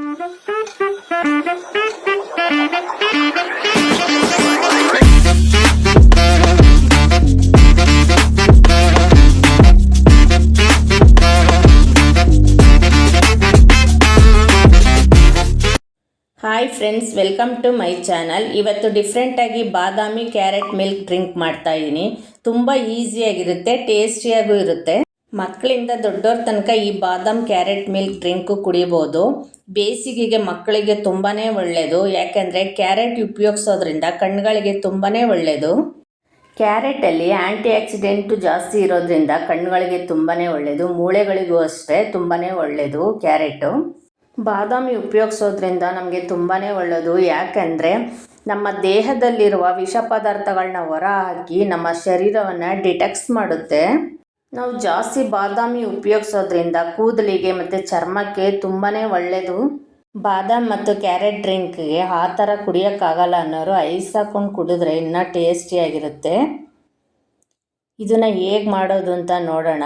Hi friends welcome to my channel ಇವತ್ತು ಡಿಫ್ರೆಂಟಾಗಿ ಬಾದಾಮಿ carrot milk drink ಮಾಡ್ತಾ ಇದ್ದೀನಿ ತುಂಬ ಈಸಿಯಾಗಿರುತ್ತೆ ಟೇಸ್ಟಿಯಾಗೂ ಇರುತ್ತೆ. ಮಕ್ಕಳಿಂದ ದೊಡ್ಡವ್ರ ತನಕ ಈ ಬಾದಾಮ್ ಕ್ಯಾರೆಟ್ ಮಿಲ್ಕ್ ಡ್ರಿಂಕು ಕುಡಿಬೋದು. ಬೇಸಿಗೆಗೆ ಮಕ್ಕಳಿಗೆ ತುಂಬಾ ಒಳ್ಳೆಯದು ಯಾಕೆಂದರೆ ಕ್ಯಾರೆಟ್ ಉಪಯೋಗಿಸೋದ್ರಿಂದ ಕಣ್ಣುಗಳಿಗೆ ತುಂಬಾ ಒಳ್ಳೆಯದು ಕ್ಯಾರೆಟಲ್ಲಿ ಆ್ಯಂಟಿ ಆಕ್ಸಿಡೆಂಟು ಜಾಸ್ತಿ ಇರೋದ್ರಿಂದ ಕಣ್ಣುಗಳಿಗೆ ತುಂಬಾ ಒಳ್ಳೆಯದು ಮೂಳೆಗಳಿಗೂ ಅಷ್ಟೇ ತುಂಬಾ ಒಳ್ಳೆಯದು ಕ್ಯಾರೆಟು. ಬಾದಾಮಿ ಉಪಯೋಗಿಸೋದ್ರಿಂದ ನಮಗೆ ತುಂಬಾ ಒಳ್ಳೆಯದು ಯಾಕೆಂದರೆ ನಮ್ಮ ದೇಹದಲ್ಲಿರುವ ವಿಷ ಪದಾರ್ಥಗಳನ್ನ ಹೊರ ಹಾಕಿ ನಮ್ಮ ಶರೀರವನ್ನು ಡಿಟೆಕ್ಸ್ ಮಾಡುತ್ತೆ. ನಾವು ಜಾಸ್ತಿ ಬಾದಾಮಿ ಉಪಯೋಗಿಸೋದ್ರಿಂದ ಕೂದಲಿಗೆ ಮತ್ತು ಚರ್ಮಕ್ಕೆ ತುಂಬಾ ಒಳ್ಳೆಯದು ಬಾದಾಮ್ ಮತ್ತು ಕ್ಯಾರೆಟ್ ಡ್ರಿಂಕ್ಗೆ ಆ ಥರ ಕುಡಿಯೋಕ್ಕಾಗಲ್ಲ ಅನ್ನೋರು ಐಸ್ ಹಾಕ್ಕೊಂಡು ಕುಡಿದ್ರೆ ಇನ್ನೂ ಟೇಸ್ಟಿಯಾಗಿರುತ್ತೆ ಇದನ್ನು ಹೇಗೆ ಮಾಡೋದು ಅಂತ ನೋಡೋಣ.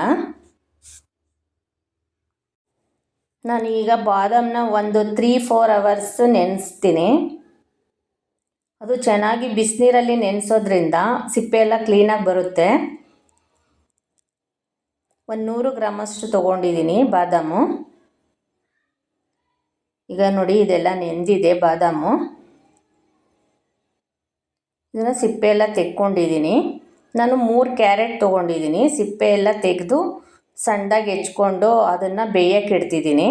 ನಾನು ಈಗ ಬಾದಾಮನ್ನ ಒಂದು ತ್ರೀ ಫೋರ್ ಅವರ್ಸ್ ನೆನೆಸ್ತೀನಿ. ಅದು ಚೆನ್ನಾಗಿ ಬಿಸಿನೀರಲ್ಲಿ ನೆನೆಸೋದ್ರಿಂದ ಸಿಪ್ಪೆ ಎಲ್ಲ ಕ್ಲೀನಾಗಿ ಬರುತ್ತೆ. ಒಂದು ನೂರು ಗ್ರಾಮಷ್ಟು ತೊಗೊಂಡಿದ್ದೀನಿ ಬಾದಾಮು. ಈಗ ನೋಡಿ ಇದೆಲ್ಲ ನೆಂದಿದೆ, ಬಾದಾಮು. ಇದನ್ನು ಸಿಪ್ಪೆ ಎಲ್ಲ ತೆಕ್ಕೊಂಡಿದ್ದೀನಿ ನಾನು ಮೂರು ಕ್ಯಾರೆಟ್ ತೊಗೊಂಡಿದ್ದೀನಿ ಸಿಪ್ಪೆ ಎಲ್ಲ ತೆಗೆದು ಸಣ್ಣದಾಗಿ ಹೆಚ್ಕೊಂಡು ಅದನ್ನು ಬೇಯಕ್ಕೆ ಇಡ್ತಿದ್ದೀನಿ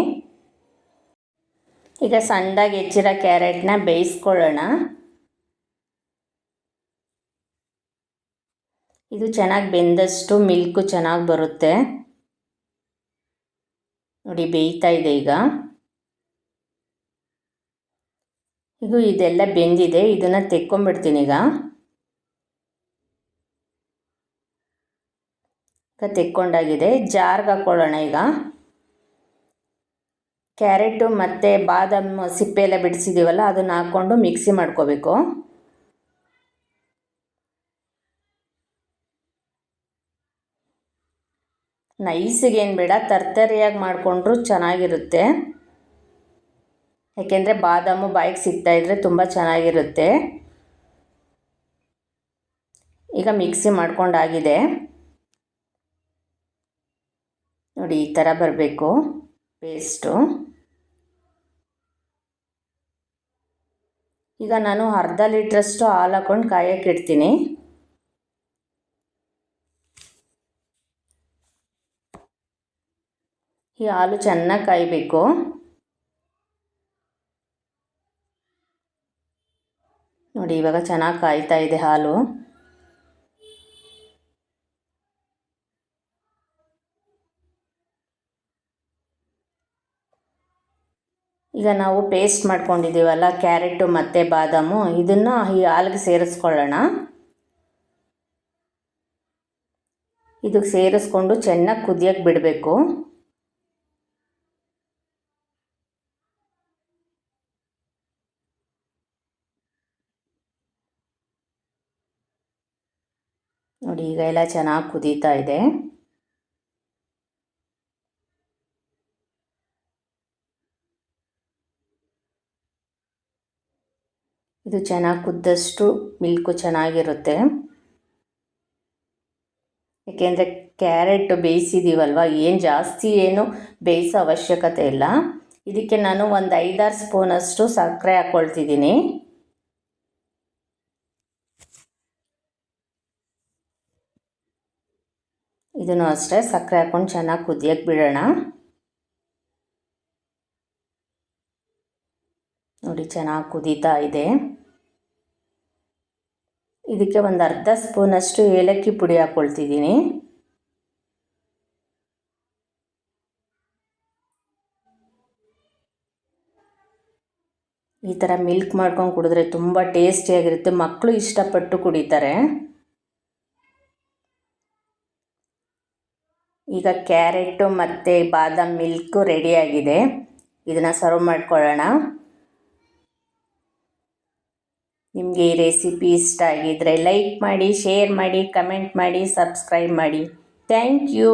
ಈಗ ಸಣ್ಣದಾಗಿ ಹೆಚ್ಚಿರೋ ಕ್ಯಾರೆಟ್ನ ಬೇಯಿಸ್ಕೊಳ್ಳೋಣ. ಇದು ಚೆನ್ನಾಗಿ ಬೆಂದಷ್ಟು ಮಿಲ್ಕು ಚೆನ್ನಾಗಿ ಬರುತ್ತೆ. ನೋಡಿ ಬೇಯ್ತಾ ಇದೆ ಈಗ. ಇದು ಇದೆಲ್ಲ ಬೆಂದಿದೆ, ಇದನ್ನು ತೆಕ್ಕೊಂಬಿಡ್ತೀನಿ ಈಗ. ಈಗ ತೆಕ್ಕೊಂಡಾಗಿದೆ. ಜಾರ್ಗೆ ಹಾಕ್ಕೊಳ್ಳೋಣ ಈಗ. ಕ್ಯಾರೆಟು ಮತ್ತು ಬಾದಾಮಿ ಸಿಪ್ಪೆ ಎಲ್ಲ ಬಿಡಿಸಿದ್ದೀವಲ್ಲ ಅದನ್ನು ಹಾಕ್ಕೊಂಡು ಮಿಕ್ಸಿ ಮಾಡ್ಕೋಬೇಕು. ನೈಸಿಗೇನು ಬೇಡ, ತರ್ತರಿಯಾಗಿ ಮಾಡಿಕೊಂಡ್ರೂ ಚೆನ್ನಾಗಿರುತ್ತೆ. ಯಾಕೆಂದರೆ ಬಾದಾಮು ಬಾಯಿಗೆ ಸಿಗ್ತಾಯಿದ್ರೆ ತುಂಬ ಚೆನ್ನಾಗಿರುತ್ತೆ. ಈಗ ಮಿಕ್ಸಿ ಮಾಡ್ಕೊಂಡಾಗಿದೆ. ನೋಡಿ, ಈ ಥರ ಬರಬೇಕು, ಪೇಸ್ಟು. ಈಗ ನಾನು ಅರ್ಧ ಲೀಟ್ರಷ್ಟು ಹಾಲು ಹಾಕ್ಕೊಂಡು ಕಾಯಕ್ಕೆ ಈ ಹಾಲು ಚೆನ್ನಾಗಿ ಕಾಯಬೇಕು. ನೋಡಿ, ಇವಾಗ ಚೆನ್ನಾಗಿ ಕಾಯ್ತಾ ಇದೆ ಹಾಲು. ಈಗ ನಾವು ಪೇಸ್ಟ್ ಮಾಡ್ಕೊಂಡಿದ್ದೀವಲ್ಲ, ಕ್ಯಾರೆಟು ಮತ್ತು ಬಾದಾಮು, ಇದನ್ನು ಈ ಹಾಲಿಗೆ ಸೇರಿಸ್ಕೊಳ್ಳೋಣ. ಇದಕ್ಕೆ ಸೇರಿಸ್ಕೊಂಡು ಚೆನ್ನಾಗಿ ಕುದಿಯೋಕ್ಕೆ ಬಿಡಬೇಕು. ನೋಡಿ, ಈಗ ಎಲ್ಲ ಚೆನ್ನಾಗಿ ಕುದೀತಾ ಇದೆ. ಇದು ಚೆನ್ನಾಗಿ ಕುದ್ದಷ್ಟು ಮಿಲ್ಕು ಚೆನ್ನಾಗಿರುತ್ತೆ. ಏಕೆಂದರೆ ಕ್ಯಾರೆಟ್ ಬೇಯಿಸಿದ್ದೀವಲ್ವ ಏನು ಜಾಸ್ತಿ ಏನು ಬೇಯಿಸೋ ಅವಶ್ಯಕತೆ ಇಲ್ಲ. ಇದಕ್ಕೆ ನಾನು ಒಂದು ಐದಾರು ಸ್ಪೂನಷ್ಟು ಸಕ್ಕರೆ ಹಾಕ್ಕೊಳ್ತಿದ್ದೀನಿ ಇದನ್ನು ಅಷ್ಟೇ ಸಕ್ಕರೆ ಹಾಕ್ಕೊಂಡು ಚೆನ್ನಾಗಿ ಕುದಿಯೋಕ್ಕೆ ಬಿಡೋಣ. ನೋಡಿ, ಚೆನ್ನಾಗಿ ಕುದೀತಾ ಇದೆ. ಇದಕ್ಕೆ ಒಂದು ಅರ್ಧ ಸ್ಪೂನಷ್ಟು ಏಲಕ್ಕಿ ಪುಡಿ ಹಾಕ್ಕೊಳ್ತಿದ್ದೀನಿ ಈ ಥರ ಮಿಲ್ಕ್ ಮಾಡ್ಕೊಂಡು ಕುಡಿದ್ರೆ ತುಂಬ ಟೇಸ್ಟಿಯಾಗಿರುತ್ತೆ ಮಕ್ಕಳು ಇಷ್ಟಪಟ್ಟು ಕುಡಿತಾರೆ. ಈಗ ಕ್ಯಾರೆಟು ಮತ್ತು ಬಾದಾಮ್ ಮಿಲ್ಕು ರೆಡಿಯಾಗಿದೆ. ಇದನ್ನು ಸರ್ವ್ ಮಾಡ್ಕೊಳ್ಳೋಣ. ನಿಮಗೆ ಈ ರೆಸಿಪಿ ಇಷ್ಟ ಆಗಿದ್ದರೆ ಲೈಕ್ ಮಾಡಿ, ಶೇರ್ ಮಾಡಿ, ಕಮೆಂಟ್ ಮಾಡಿ, ಸಬ್ಸ್ಕ್ರೈಬ್ ಮಾಡಿ. Thank you.